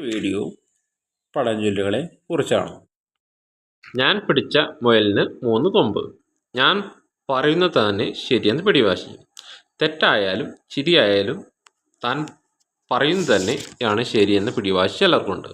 Video പഴഞ്ചൊല്ലുകളെ കുറിച്ചാണ്. ഞാൻ പിടിച്ച മുയലിന് മൂന്ന് കൊമ്പ്. ഞാൻ പറയുന്നത് തന്നെ ശരിയെന്ന് പിടിവാശി. തെറ്റായാലും ശരിയായാലും താൻ പറയുന്നത് തന്നെയാണ് ശരിയെന്ന് പിടിവാശി ചിലർക്കുണ്ട്.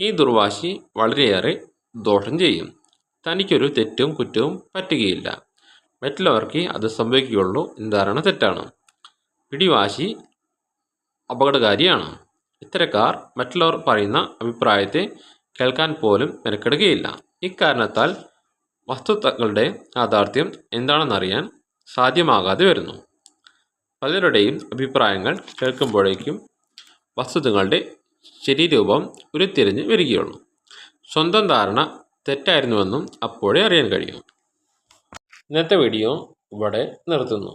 ഈ ദുർവാശി വളരെയേറെ ദോഷം ചെയ്യും. തനിക്കൊരു തെറ്റും കുറ്റവും പറ്റുകയില്ല. മറ്റുള്ളവർക്ക് അത് സംഭവിക്കുകയുള്ളൂ. എന്ന് ധാരണ തെറ്റാണ്? പിടിവാശി അപകടകാരിയാണ്. ഇത്തരക്കാർ മറ്റുള്ളവർ പറയുന്ന അഭിപ്രായത്തെ കേൾക്കാൻ പോലും മെനക്കെടുകയില്ല. ഇക്കാരണത്താൽ വസ്തുതകളുടെ യാഥാർത്ഥ്യം എന്താണെന്നറിയാൻ സാധ്യമാകാതെ വരുന്നു. പലരുടെയും അഭിപ്രായങ്ങൾ കേൾക്കുമ്പോഴേക്കും വസ്തുതകളുടെ ശരീരൂപം ഉരുത്തിരിഞ്ഞ് വരികയുള്ളൂ. സ്വന്തം ധാരണ തെറ്റായിരുന്നുവെന്നും അപ്പോഴേ അറിയാൻ കഴിയും. ഇന്നത്തെ വീഡിയോ ഇവിടെ നിർത്തുന്നു.